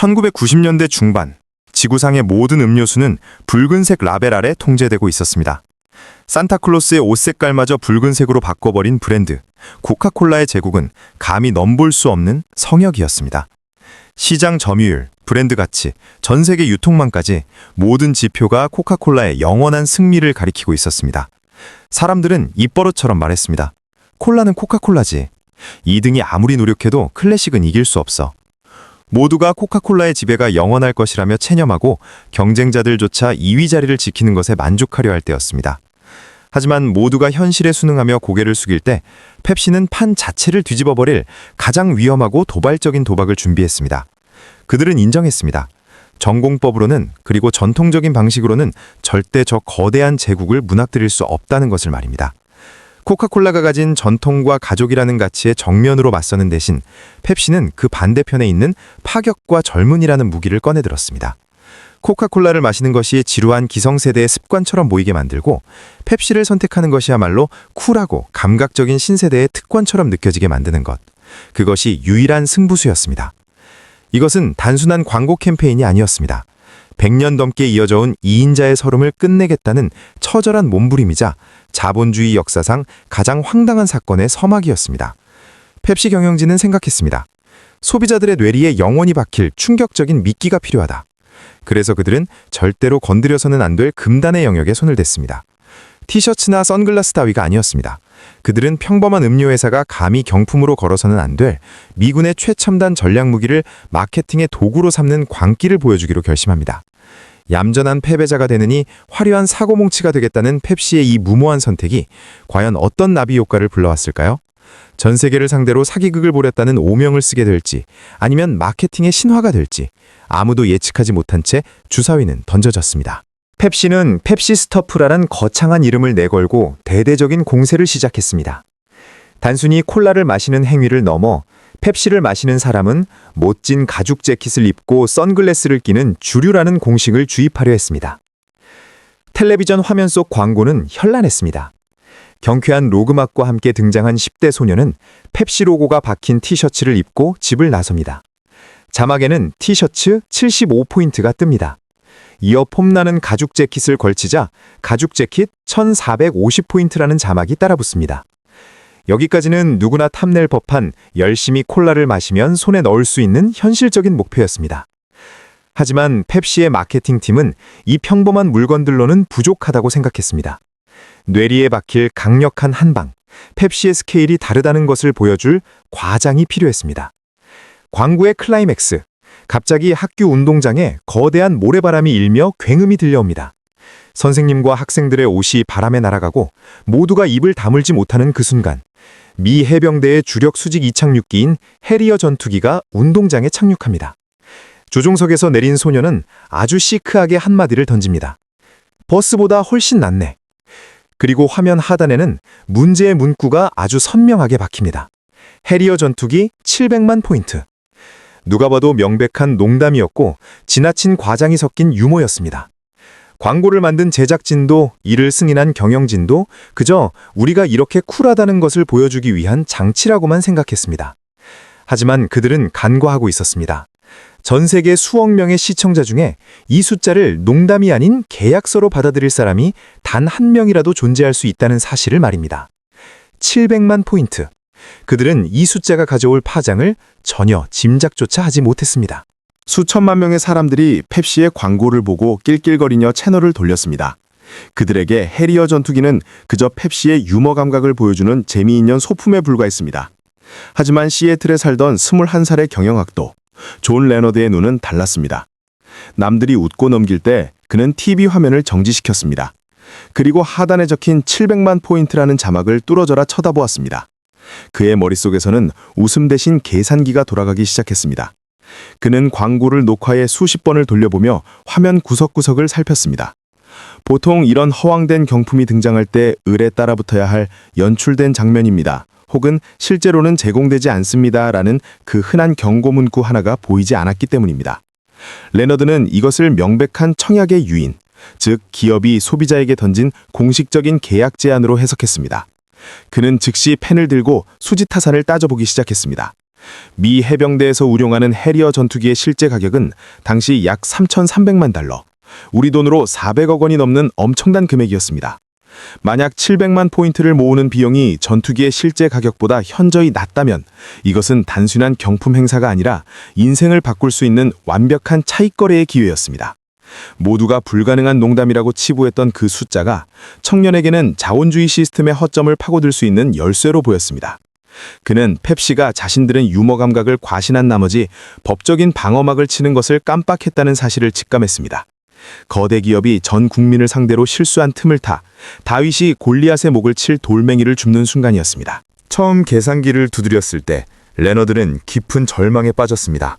1990년대 중반 지구상의 모든 음료수는 붉은색 라벨 아래 통제되고 있었습니다. 산타클로스의 옷 색깔마저 붉은색으로 바꿔버린 브랜드 코카콜라의 제국은 감히 넘볼 수 없는 성역이었습니다. 시장 점유율, 브랜드 가치, 전 세계 유통망까지 모든 지표가 코카콜라의 영원한 승리를 가리키고 있었습니다. 사람들은 입버릇처럼 말했습니다. 콜라는 코카콜라지. 2등이 아무리 노력해도 클래식은 이길 수 없어. 모두가 코카콜라의 지배가 영원할 것이라며 체념하고 경쟁자들조차 2위 자리를 지키는 것에 만족하려 할 때였습니다. 하지만 모두가 현실에 순응하며 고개를 숙일 때 펩시는 판 자체를 뒤집어버릴 가장 위험하고 도발적인 도박을 준비했습니다. 그들은 인정했습니다. 전공법으로는 그리고 전통적인 방식으로는 절대 저 거대한 제국을 무너뜨릴 수 없다는 것을 말입니다. 코카콜라가 가진 전통과 가족이라는 가치에 정면으로 맞서는 대신 펩시는 그 반대편에 있는 파격과 젊은이라는 무기를 꺼내들었습니다. 코카콜라를 마시는 것이 지루한 기성세대의 습관처럼 보이게 만들고 펩시를 선택하는 것이야말로 쿨하고 감각적인 신세대의 특권처럼 느껴지게 만드는 것. 그것이 유일한 승부수였습니다. 이것은 단순한 광고 캠페인이 아니었습니다. 100년 넘게 이어져 온 2인자의 서름을 끝내겠다는 처절한 몸부림이자 자본주의 역사상 가장 황당한 사건의 서막이었습니다. 펩시 경영진은 생각했습니다. 소비자들의 뇌리에 영원히 박힐 충격적인 미끼가 필요하다. 그래서 그들은 절대로 건드려서는 안 될 금단의 영역에 손을 댔습니다. 티셔츠나 선글라스 따위가 아니었습니다. 그들은 평범한 음료 회사가 감히 경품으로 걸어서는 안 될 미군의 최첨단 전략 무기를 마케팅의 도구로 삼는 광기를 보여주기로 결심합니다. 얌전한 패배자가 되느니 화려한 사고뭉치가 되겠다는 펩시의 이 무모한 선택이 과연 어떤 나비 효과를 불러왔을까요? 전 세계를 상대로 사기극을 벌였다는 오명을 쓰게 될지 아니면 마케팅의 신화가 될지 아무도 예측하지 못한 채 주사위는 던져졌습니다. 펩시는 펩시 스터프라는 거창한 이름을 내걸고 대대적인 공세를 시작했습니다. 단순히 콜라를 마시는 행위를 넘어 펩시를 마시는 사람은 멋진 가죽 재킷을 입고 선글라스를 끼는 주류라는 공식을 주입하려 했습니다. 텔레비전 화면 속 광고는 현란했습니다. 경쾌한 로그막과 함께 등장한 10대 소녀는 펩시 로고가 박힌 티셔츠를 입고 집을 나섭니다. 자막에는 티셔츠 75포인트가 뜹니다. 이어 폼나는 가죽 재킷을 걸치자 가죽 재킷 1450포인트라는 자막이 따라붙습니다. 여기까지는 누구나 탐낼 법한 열심히 콜라를 마시면 손에 넣을 수 있는 현실적인 목표였습니다. 하지만 펩시의 마케팅팀은 이 평범한 물건들로는 부족하다고 생각했습니다. 뇌리에 박힐 강력한 한방, 펩시의 스케일이 다르다는 것을 보여줄 과장이 필요했습니다. 광고의 클라이맥스, 갑자기 학교 운동장에 거대한 모래바람이 일며 굉음이 들려옵니다. 선생님과 학생들의 옷이 바람에 날아가고 모두가 입을 다물지 못하는 그 순간 미 해병대의 주력 수직 이착륙기인 해리어 전투기가 운동장에 착륙합니다. 조종석에서 내린 소녀는 아주 시크하게 한마디를 던집니다. 버스보다 훨씬 낫네. 그리고 화면 하단에는 문제의 문구가 아주 선명하게 박힙니다. 해리어 전투기 700만 포인트. 누가 봐도 명백한 농담이었고 지나친 과장이 섞인 유머였습니다. 광고를 만든 제작진도 이를 승인한 경영진도 그저 우리가 이렇게 쿨하다는 것을 보여주기 위한 장치라고만 생각했습니다. 하지만 그들은 간과하고 있었습니다. 전 세계 수억 명의 시청자 중에 이 숫자를 농담이 아닌 계약서로 받아들일 사람이 단 한 명이라도 존재할 수 있다는 사실을 말입니다. 700만 포인트. 그들은 이 숫자가 가져올 파장을 전혀 짐작조차 하지 못했습니다. 수천만 명의 사람들이 펩시의 광고를 보고 낄낄거리며 채널을 돌렸습니다. 그들에게 해리어 전투기는 그저 펩시의 유머 감각을 보여주는 재미있는 소품에 불과했습니다. 하지만 시애틀에 살던 21살의 경영학도 존 레너드의 눈은 달랐습니다. 남들이 웃고 넘길 때 그는 TV 화면을 정지시켰습니다. 그리고 하단에 적힌 700만 포인트라는 자막을 뚫어져라 쳐다보았습니다. 그의 머릿속에서는 웃음 대신 계산기가 돌아가기 시작했습니다. 그는 광고를 녹화해 수십 번을 돌려보며 화면 구석구석을 살폈습니다. 보통 이런 허황된 경품이 등장할 때 을에 따라붙어야 할 연출된 장면입니다. 혹은 실제로는 제공되지 않습니다. 라는 그 흔한 경고 문구 하나가 보이지 않았기 때문입니다. 레너드는 이것을 명백한 청약의 유인, 즉 기업이 소비자에게 던진 공식적인 계약 제안으로 해석했습니다. 그는 즉시 펜을 들고 수지 타산을 따져보기 시작했습니다. 미 해병대에서 운용하는 해리어 전투기의 실제 가격은 당시 약 3,300만 달러, 우리 돈으로 400억 원이 넘는 엄청난 금액이었습니다. 만약 700만 포인트를 모으는 비용이 전투기의 실제 가격보다 현저히 낮다면 이것은 단순한 경품 행사가 아니라 인생을 바꿀 수 있는 완벽한 차익 거래의 기회였습니다. 모두가 불가능한 농담이라고 치부했던 그 숫자가 청년에게는 자본주의 시스템의 허점을 파고들 수 있는 열쇠로 보였습니다. 그는 펩시가 자신들은 유머 감각을 과신한 나머지 법적인 방어막을 치는 것을 깜빡했다는 사실을 직감했습니다. 거대 기업이 전 국민을 상대로 실수한 틈을 타 다윗이 골리앗의 목을 칠 돌멩이를 줍는 순간이었습니다. 처음 계산기를 두드렸을 때 레너드는 깊은 절망에 빠졌습니다.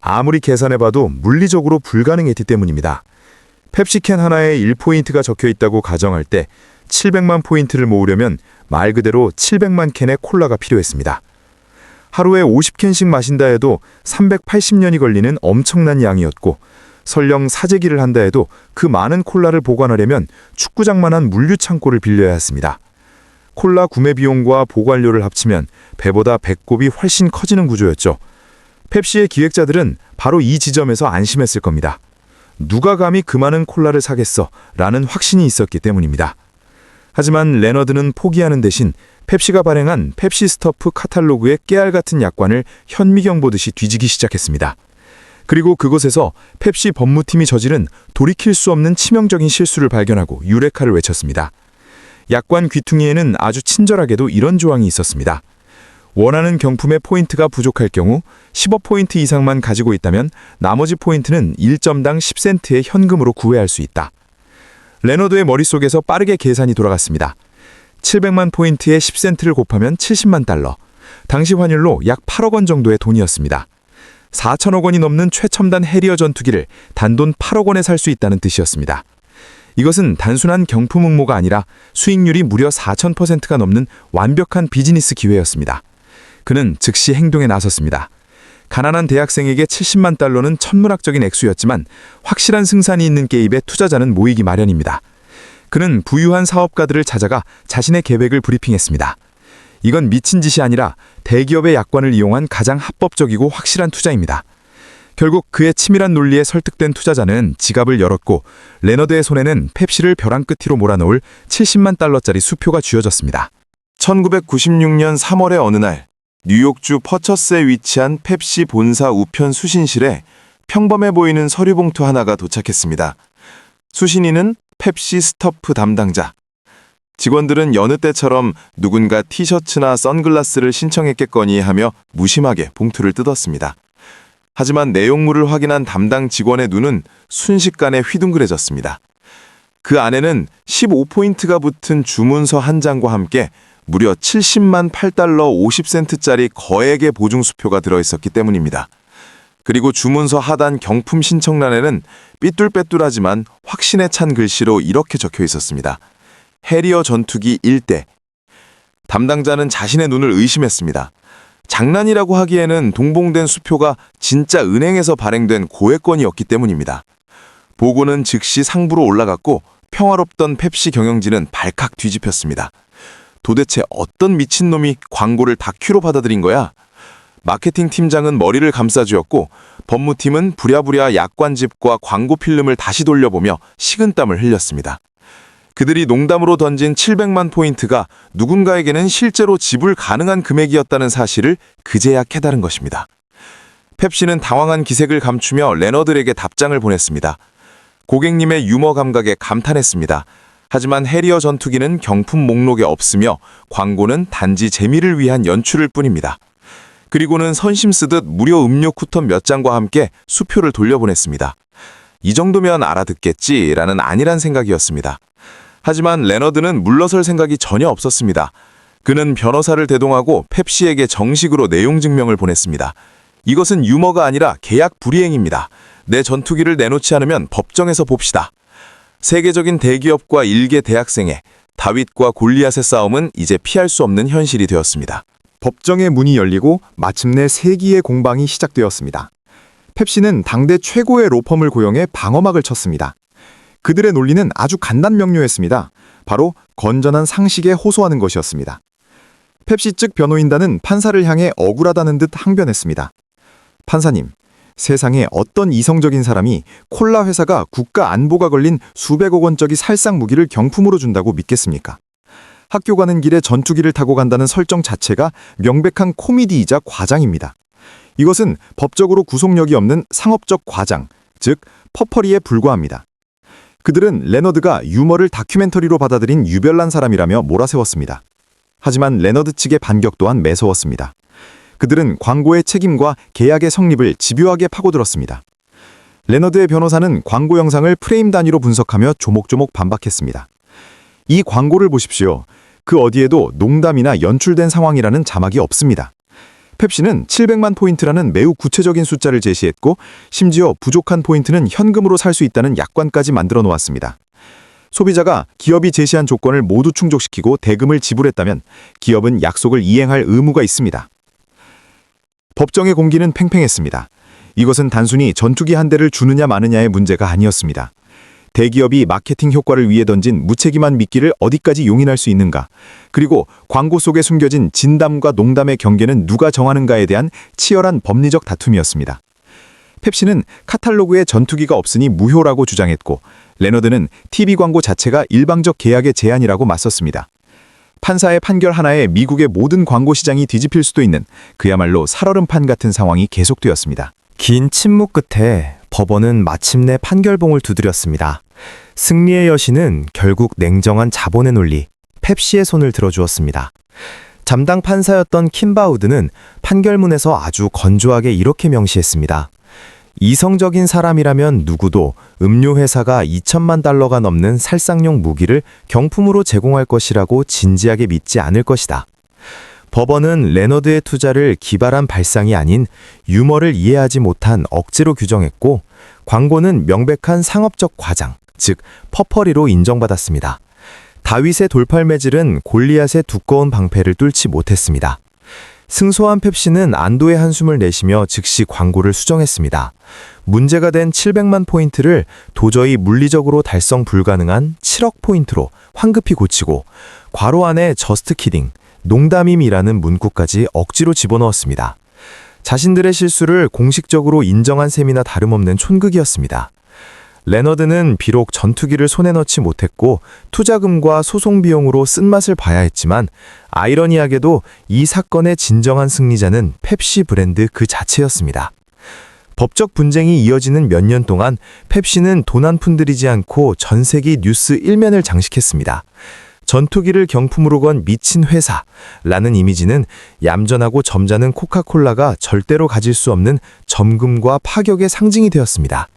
아무리 계산해봐도 물리적으로 불가능했기 때문입니다. 펩시캔 하나에 1포인트가 적혀 있다고 가정할 때 700만 포인트를 모으려면 말 그대로 700만 캔의 콜라가 필요했습니다. 하루에 50캔씩 마신다 해도 380년이 걸리는 엄청난 양이었고 설령 사재기를 한다 해도 그 많은 콜라를 보관하려면 축구장만한 물류 창고를 빌려야 했습니다. 콜라 구매 비용과 보관료를 합치면 배보다 배꼽이 훨씬 커지는 구조였죠. 펩시의 기획자들은 바로 이 지점에서 안심했을 겁니다. 누가 감히 그 많은 콜라를 사겠어? 라는 확신이 있었기 때문입니다. 하지만 레너드는 포기하는 대신 펩시가 발행한 펩시 스터프 카탈로그의 깨알 같은 약관을 현미경 보듯이 뒤지기 시작했습니다. 그리고 그곳에서 펩시 법무팀이 저지른 돌이킬 수 없는 치명적인 실수를 발견하고 유레카를 외쳤습니다. 약관 귀퉁이에는 아주 친절하게도 이런 조항이 있었습니다. 원하는 경품의 포인트가 부족할 경우 15포인트 이상만 가지고 있다면 나머지 포인트는 1점당 10센트의 현금으로 구매할 수 있다. 레너드의 머릿속에서 빠르게 계산이 돌아갔습니다. 700만 포인트에 10센트를 곱하면 70만 달러. 당시 환율로 약 8억 원 정도의 돈이었습니다. 4천억 원이 넘는 최첨단 해리어 전투기를 단돈 8억 원에 살 수 있다는 뜻이었습니다. 이것은 단순한 경품 응모가 아니라 수익률이 무려 4,000%가 넘는 완벽한 비즈니스 기회였습니다. 그는 즉시 행동에 나섰습니다. 가난한 대학생에게 70만 달러는 천문학적인 액수였지만 확실한 승산이 있는 게임에 투자자는 모이기 마련입니다. 그는 부유한 사업가들을 찾아가 자신의 계획을 브리핑했습니다. 이건 미친 짓이 아니라 대기업의 약관을 이용한 가장 합법적이고 확실한 투자입니다. 결국 그의 치밀한 논리에 설득된 투자자는 지갑을 열었고 레너드의 손에는 펩시를 벼랑 끝으로 몰아넣을 70만 달러짜리 수표가 쥐어졌습니다. 1996년 3월의 어느 날 뉴욕주 퍼처스에 위치한 펩시 본사 우편 수신실에 평범해 보이는 서류 봉투 하나가 도착했습니다. 수신인은 펩시 스터프 담당자. 직원들은 여느 때처럼 누군가 티셔츠나 선글라스를 신청했겠거니 하며 무심하게 봉투를 뜯었습니다. 하지만 내용물을 확인한 담당 직원의 눈은 순식간에 휘둥그레졌습니다. 그 안에는 15포인트가 붙은 주문서 한 장과 함께 무려 70만 8달러 50센트짜리 거액의 보증 수표가 들어있었기 때문입니다. 그리고 주문서 하단 경품 신청란에는 삐뚤빼뚤하지만 확신에 찬 글씨로 이렇게 적혀 있었습니다. 해리어 전투기 1대. 담당자는 자신의 눈을 의심했습니다. 장난이라고 하기에는 동봉된 수표가 진짜 은행에서 발행된 고액권이었기 때문입니다. 보고는 즉시 상부로 올라갔고 평화롭던 펩시 경영진은 발칵 뒤집혔습니다. 도대체 어떤 미친놈이 광고를 다큐로 받아들인 거야? 마케팅 팀장은 머리를 감싸주었고 법무팀은 부랴부랴 약관집과 광고 필름을 다시 돌려보며 식은땀을 흘렸습니다. 그들이 농담으로 던진 700만 포인트가 누군가에게는 실제로 지불 가능한 금액이었다는 사실을 그제야 깨달은 것입니다. 펩시는 당황한 기색을 감추며 레너들에게 답장을 보냈습니다. 고객님의 유머 감각에 감탄했습니다. 하지만 해리어 전투기는 경품 목록에 없으며 광고는 단지 재미를 위한 연출일 뿐입니다. 그리고는 선심 쓰듯 무료 음료 쿠폰 몇 장과 함께 수표를 돌려보냈습니다. 이 정도면 알아듣겠지라는 안일한 생각이었습니다. 하지만 레너드는 물러설 생각이 전혀 없었습니다. 그는 변호사를 대동하고 펩시에게 정식으로 내용 증명을 보냈습니다. 이것은 유머가 아니라 계약 불이행입니다. 내 전투기를 내놓지 않으면 법정에서 봅시다. 세계적인 대기업과 일개 대학생의 다윗과 골리앗의 싸움은 이제 피할 수 없는 현실이 되었습니다. 법정의 문이 열리고 마침내 세기의 공방이 시작되었습니다. 펩시는 당대 최고의 로펌을 고용해 방어막을 쳤습니다. 그들의 논리는 아주 간단 명료했습니다. 바로 건전한 상식에 호소하는 것이었습니다. 펩시 측 변호인단은 판사를 향해 억울하다는 듯 항변했습니다. 판사님, 세상에 어떤 이성적인 사람이 콜라 회사가 국가 안보가 걸린 수백억 원짜리 살상 무기를 경품으로 준다고 믿겠습니까? 학교 가는 길에 전투기를 타고 간다는 설정 자체가 명백한 코미디이자 과장입니다. 이것은 법적으로 구속력이 없는 상업적 과장, 즉 퍼퍼리에 불과합니다. 그들은 레너드가 유머를 다큐멘터리로 받아들인 유별난 사람이라며 몰아세웠습니다. 하지만 레너드 측의 반격 또한 매서웠습니다. 그들은 광고의 책임과 계약의 성립을 집요하게 파고들었습니다. 레너드의 변호사는 광고 영상을 프레임 단위로 분석하며 조목조목 반박했습니다. 이 광고를 보십시오. 그 어디에도 농담이나 연출된 상황이라는 자막이 없습니다. 펩시는 700만 포인트라는 매우 구체적인 숫자를 제시했고 심지어 부족한 포인트는 현금으로 살 수 있다는 약관까지 만들어 놓았습니다. 소비자가 기업이 제시한 조건을 모두 충족시키고 대금을 지불했다면 기업은 약속을 이행할 의무가 있습니다. 법정의 공기는 팽팽했습니다. 이것은 단순히 전투기 한 대를 주느냐 마느냐의 문제가 아니었습니다. 대기업이 마케팅 효과를 위해 던진 무책임한 미끼를 어디까지 용인할 수 있는가, 그리고 광고 속에 숨겨진 진담과 농담의 경계는 누가 정하는가에 대한 치열한 법리적 다툼이었습니다. 펩시는 카탈로그에 전투기가 없으니 무효라고 주장했고, 레너드는 TV 광고 자체가 일방적 계약의 제한이라고 맞섰습니다. 판사의 판결 하나에 미국의 모든 광고 시장이 뒤집힐 수도 있는 그야말로 살얼음판 같은 상황이 계속되었습니다. 긴 침묵 끝에 법원은 마침내 판결봉을 두드렸습니다. 승리의 여신은 결국 냉정한 자본의 논리, 펩시의 손을 들어주었습니다. 잠당 판사였던 킴바우드는 판결문에서 아주 건조하게 이렇게 명시했습니다. 이성적인 사람이라면 누구도 음료회사가 2천만 달러가 넘는 살상용 무기를 경품으로 제공할 것이라고 진지하게 믿지 않을 것이다. 법원은 레너드의 투자를 기발한 발상이 아닌 유머를 이해하지 못한 억지로 규정했고 광고는 명백한 상업적 과장, 즉 퍼퍼리로 인정받았습니다. 다윗의 돌팔매질은 골리앗의 두꺼운 방패를 뚫지 못했습니다. 승소한 펩시는 안도의 한숨을 내쉬며 즉시 광고를 수정했습니다. 문제가 된 700만 포인트를 도저히 물리적으로 달성 불가능한 7억 포인트로 황급히 고치고 괄호 안에 저스트 키딩, 농담임이라는 문구까지 억지로 집어넣었습니다. 자신들의 실수를 공식적으로 인정한 셈이나 다름없는 촌극이었습니다. 레너드는 비록 전투기를 손에 넣지 못했고 투자금과 소송 비용으로 쓴맛을 봐야 했지만 아이러니하게도 이 사건의 진정한 승리자는 펩시 브랜드 그 자체였습니다. 법적 분쟁이 이어지는 몇 년 동안 펩시는 돈 한 푼 들이지 않고 전 세계 뉴스 일면을 장식했습니다. 전투기를 경품으로 건 미친 회사라는 이미지는 얌전하고 점잖은 코카콜라가 절대로 가질 수 없는 점금과 파격의 상징이 되었습니다.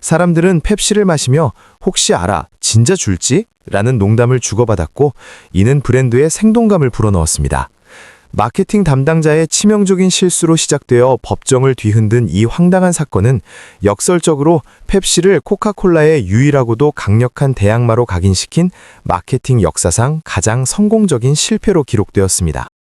사람들은 펩시를 마시며 혹시 알아, 진짜 줄지? 라는 농담을 주고받았고 이는 브랜드의 생동감을 불어넣었습니다. 마케팅 담당자의 치명적인 실수로 시작되어 법정을 뒤흔든 이 황당한 사건은 역설적으로 펩시를 코카콜라의 유일하고도 강력한 대항마로 각인시킨 마케팅 역사상 가장 성공적인 실패로 기록되었습니다.